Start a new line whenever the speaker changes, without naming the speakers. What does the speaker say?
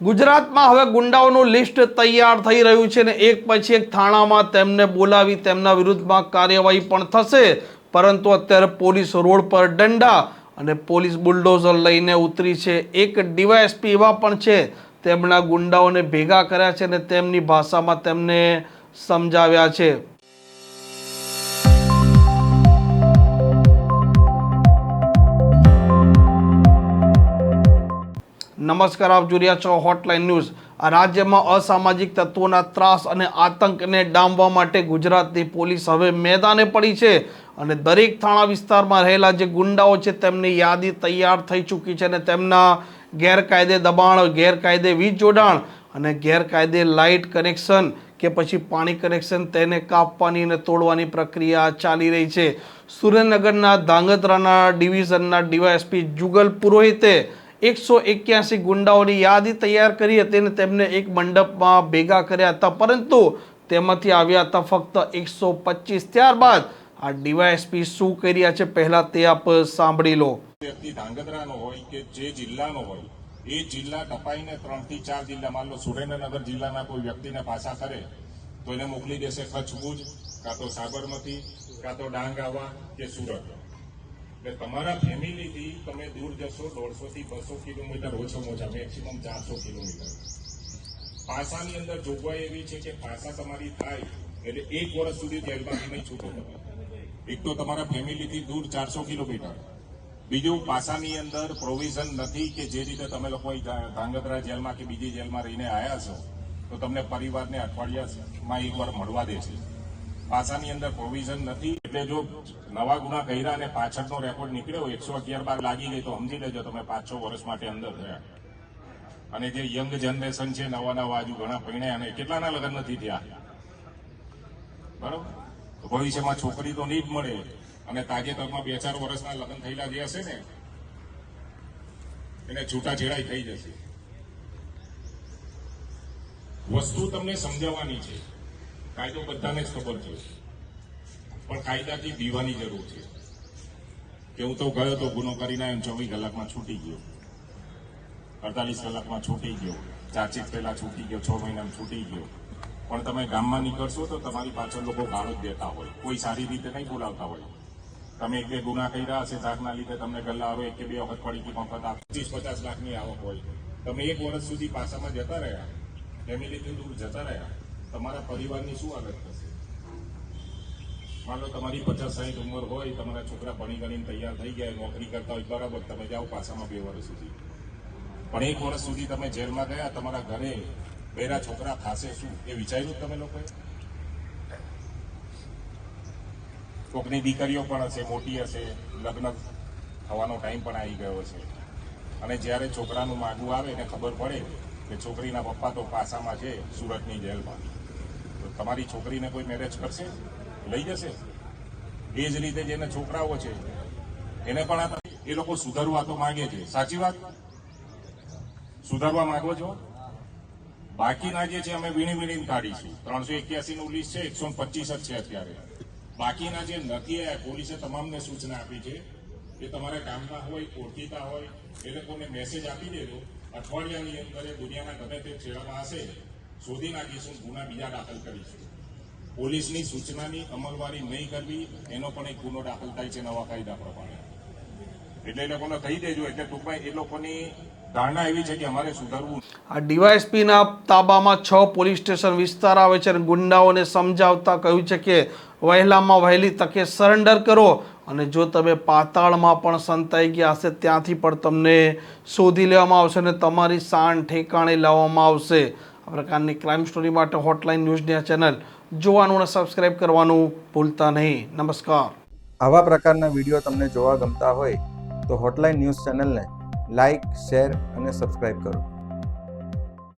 ગુજરાતમાં હવે ગુંડાઓનું લિસ્ટ તૈયાર થઈ રહ્યું છે ને એક પછી એક થાણામાં તેમને બોલાવી તેમના વિરુદ્ધમાં કાર્યવાહી પણ થશે. પરંતુ અત્યારે પોલીસ રોડ પર દંડા અને પોલીસ બુલડોઝર લઈને ઉતરી છે. એક ડીવાયએસપી એવા પણ છે, તેમના ગુંડાઓને ભેગા કર્યા છે અને તેમની ભાષામાં તેમને સમજાવ્યા છે. નમસ્કાર, આપ જોઈ રહ્યા છો હોટલાઇન ન્યૂઝ આ રાજ્યમાં અસામાજિક તત્વોના ત્રાસ અને આતંકને ડામવા માટે ગુજરાતની પોલીસ હવે મેદાને પડી છે અને દરેક થાણા વિસ્તારમાં રહેલા જે ગુંડાઓ છે તેમની યાદી તૈયાર થઈ ચૂકી છે અને તેમના ગેરકાયદે દબાણ, ગેરકાયદે વીજ જોડાણ અને ગેરકાયદે લાઇટ કનેક્શન કે પછી પાણી કનેક્શન તેને કાપવાની અને તોડવાની પ્રક્રિયા ચાલી રહી છે. સુરેન્દ્રનગરના ધાંગધ્રાના ડિવિઝનના ડીવાયએસપી જુગલ પુરોહિતે એકસો એક્યાસી ગુંડાઓની યાદી તૈયાર કરી હતી અને તેમને એક મંડપમાં ભેગા કર્યા હતા. પરંતુ તેમાંથી આવ્યા હતા ફક્ત એકસો પચીસ. ત્યારબાદ આ ડીવાયએસપી શું કરી રહ્યા છે પહેલા તે આપ સાંભળી લો.
વ્યક્તિ ધાંગધ્રાનો હોય કે જે જિલ્લાનો હોય, એ જિલ્લા ટપાઈને ત્રણથી ચાર જિલ્લા, માન લો સુરેન્દ્રનગર જિલ્લાના કોઈ વ્યક્તિને પાછા કરે, તો એને મોકલી દેશે કચ્છ ભુજ કાં તો સાબરમતી, કાં તો ડાંગ આવા કે સુરત. એટલે તમારા ફેમિલીથી તમે દૂર જશો, દોઢસોથી બસો કિલોમીટર, ઓછામાં ઓછા મેક્સિમમ ચારસો કિલોમીટર. પાસાની અંદર જોગવાઈ એવી છે કે પાસા તમારી થાય, એટલે એક વર્ષ સુધી જેલમાંથી નહીં છૂટો. એક તો તમારા ફેમિલીથી દૂર ચારસો કિલોમીટર. બીજું, પાસાની અંદર પ્રોવિઝન નથી કે જે રીતે તમે લોકો ધાંગધ્રા જેલમાં કે બીજી જેલમાં રહીને આવ્યા છો, તો તમને પરિવારને અઠવાડિયામાં એકવાર મળવા દે છે. પાસાની અંદર પ્રોવિઝન નથી. એટલે જો નવા ગુના કર્યા અને પાછળનો રેકોર્ડ નીકળ્યો એકસો અગિયાર બાર લાગી ગઈ તો સમજી લેજો તમે પાંચ છ વર્ષ માટે અંદર થયા. અને જે યંગ જનરેશન છે, નવા નવા હજુ ઘણા પૈણે અને કેટલાના લગ્ન નથી થયા? બરોબર? ભવિષ્યમાં છોકરી તો નહીં જ મળે. અને તાજેતરમાં બે ચાર વર્ષના લગ્ન થયેલા જે હશે ને, એને છૂટાછેડાઈ થઈ જશે. વસ્તુ તમને સમજાવવાની છે. કાયદો બધાને જ ખબર છે. પણ કાયદાથી દીવાની જરૂર છે. કે હું તો ગયો તો ગુનો કરીને આવ્યો ચોવીસ કલાકમાં છૂટી ગયો. અડતાલીસ કલાકમાં છૂટી ગયો. ચાર્જશીટ પહેલા છૂટી ગયો, છ મહિનામાં છૂટી ગયો. પણ તમે ગામમાં નીકળશો તો તમારી પાછળ લોકો ગાળો જ દેતા હોય. કોઈ સારી રીતે નહીં બોલાવતા હોય. તમે એક બે ગુના કર્યા હશે શાકના લીધે તમને ગલ્લારો એક કે બે વખત પડી ગઈ આપ પચીસ, પચાસ લાખની આવક હોય. તમે એક વર્ષ સુધી પાસામાં જતા રહ્યા. ફેમિલીથી દૂર જતા રહ્યા. તમારા પરિવારની શું હાલત થશે? માન લો તમારી પચાસ સાહીઠ ઉંમર હોય, તમારા છોકરા ભણી ગણીને તૈયાર થઈ ગયા, નોકરી કરતા હોય, બરાબર, તમે જાઓ પાસામાં બે વર્ષ સુધી. પણ એક વર્ષ સુધી તમે જેલમાં ગયા, તમારા ઘરે બેરા છોકરા ખાશે શું? એ વિચાર્યું તમે લોકોએ? કોકની દીકરીઓ પણ હશે, મોટી હશે, લગ્ન થવાનો ટાઈમ પણ આવી ગયો છે અને જ્યારે છોકરાનું માગું આવે, એને ખબર પડે કે છોકરીના પપ્પા તો પાસામાં છે સુરતની જેલમાં. તમારી છોકરીને કોઈ મેરેજ કરશે? લઈ જશે? એ જ રીતે જેને છોકરાઓ છે, એને પણ એ લોકો સુધારવા તો માંગે છે. સાચી વાત? સુધારવા માંગો છો? બાકીના જે છે, અમે વીણી વીણીને કાઢીશું. ત્રણસો એક્યાસી નું લિસ્ટ છે, એકસો પચીસ જ છે અત્યારે. બાકીના જે નથી આવ્યા પોલીસે તમામને સૂચના આપી છે કે તમારા ગામમાં હોય, ઓળખીતા હોય, એ લોકોને મેસેજ આપી દેજો. અઠવાડિયાની અંદર એ દુનિયાના ગમે તે છેડામાં હશે શોધી નાખીશું ગુના બીજા દાખલ કરીશું પોલીસની સૂચનાની અમલવારી નહીં કરવી, એનો પણ એક ગુનો દાખલ થાય છે નવા કાયદા પ્રમાણે. એટલે એ લોકોને કહી દેજો, એટલે ટૂંકમાં એ લોકોની
આ ડીવાયએસપીના તાબામાં છ પોલીસ સ્ટેશન વિસ્તાર આવે છે અને ગુંડાઓને સમજાવતા કહ્યું છે કે વહેલામાં વહેલી તકે સરેન્ડર કરો અને જો તમે પાતાળમાં પણ સંતાઈ ગયા હશે ત્યાંથી પણ તમને શોધી લેવામાં આવશે અને તમારી શાન ઠેકાણે લાવવામાં આવશે. આ પ્રકારની ક્રાઇમ સ્ટોરી માટે હોટલાઇન ન્યૂઝની આ ચેનલ જોવાનું અને સબસ્ક્રાઇબ કરવાનું ભૂલતા નહીં. નમસ્કાર.
આવા પ્રકારના વીડિયો તમને જોવા ગમતા હોય તો હોટલાઇન ન્યૂઝ ચેનલને લાઇક શેર અને સબસ્ક્રાઇબ કરો.